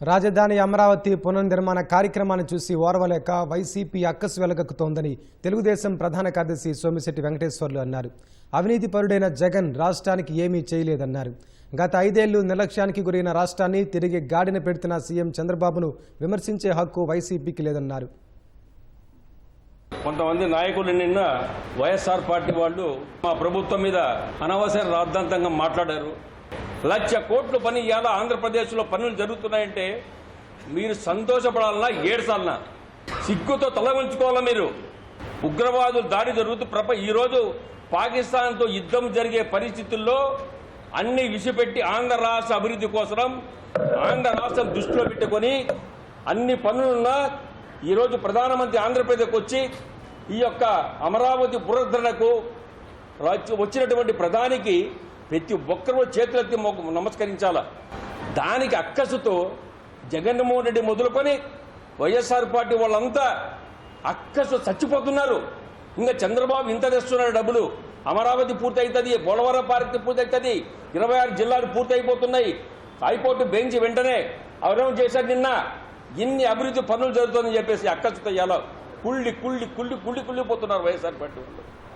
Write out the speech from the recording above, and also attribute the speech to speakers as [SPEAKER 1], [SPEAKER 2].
[SPEAKER 1] రాజధాని అమరావతి పునర్నిర్మాణ కార్యక్రమాన్ని చూసి ఓర్వలేక వైసీపీ అక్కసు వెలగక్కుతోందని తెలుగుదేశం ప్రధాన కార్యదర్శి సోమిశెట్టి వెంకటేశ్వర్లు అన్నారు. అవినీతి పరుడైన జగన్ రాష్ట్రానికి ఏమీ చేయలేదన్నారు. గత ఐదేళ్ళు నిర్లక్ష్యానికి గురైన రాష్ట్రాన్ని తిరిగి గాడిన పెడుతున్న సీఎం చంద్రబాబును విమర్శించే హక్కు వైసీపీకి లేదన్నారు.
[SPEAKER 2] కొంతమంది నాయకులు నిన్న వైఎస్ఆర్ పార్టీ వాళ్ళు మా ప్రభుత్వం మీద అనవసర రాద్ధాంతంగా మాట్లాడారు. లక్ష కోట్లు పని ఇవాళ ఆంధ్రప్రదేశ్లో పనులు జరుగుతున్నాయంటే మీరు సంతోషపడాలన్నా ఏడ్చాలన్నా. సిగ్గుతో తల ఉంచుకోవాలా మీరు? ఉగ్రవాదులు దాడి జరుగుతూ ప్రప ఈరోజు పాకిస్తాన్తో యుద్ధం జరిగే పరిస్థితుల్లో అన్ని విసిపెట్టి ఆంధ్ర రాష్ట్ర అభివృద్ధి కోసం ఆంధ్ర రాష్ట్రం దృష్టిలో పెట్టుకొని అన్ని పనులున్నా ఈరోజు ప్రధానమంత్రి ఆంధ్రప్రదేశ్కి వచ్చి ఈ యొక్క అమరావతి పునరుద్ధరణకు వచ్చినటువంటి ప్రధానికి ప్రతి ఒక్కరూ చేతులెత్తి మొక్కు- నమస్కరించాల? దానికి అక్కసుతో జగన్మోహన్ రెడ్డి మొదలుకొని వైఎస్ఆర్ పార్టీ వాళ్ళంతా అక్కసు చచ్చిపోతున్నారు. ఇంకా చంద్రబాబు ఇంత తెస్తున్నారు డబ్బులు. అమరావతి పూర్తి అవుతుంది పోలవరం పార్క్ పూర్తి అవుతుంది ఇరవై ఆరు జిల్లాలు పూర్తి అయిపోతున్నాయి హైకోర్టు బెంచ్ వెంటనే అవరం చేశారు నిన్న. ఇన్ని అభివృద్ధి పనులు జరుగుతుందని చెప్పేసి అక్కసుతో ఎలా కుళ్ళి కుళ్ళి కుళ్ళి కుళ్ళి కుళ్ళిపోతున్నారు వైఎస్ఆర్ పార్టీ వాళ్ళు.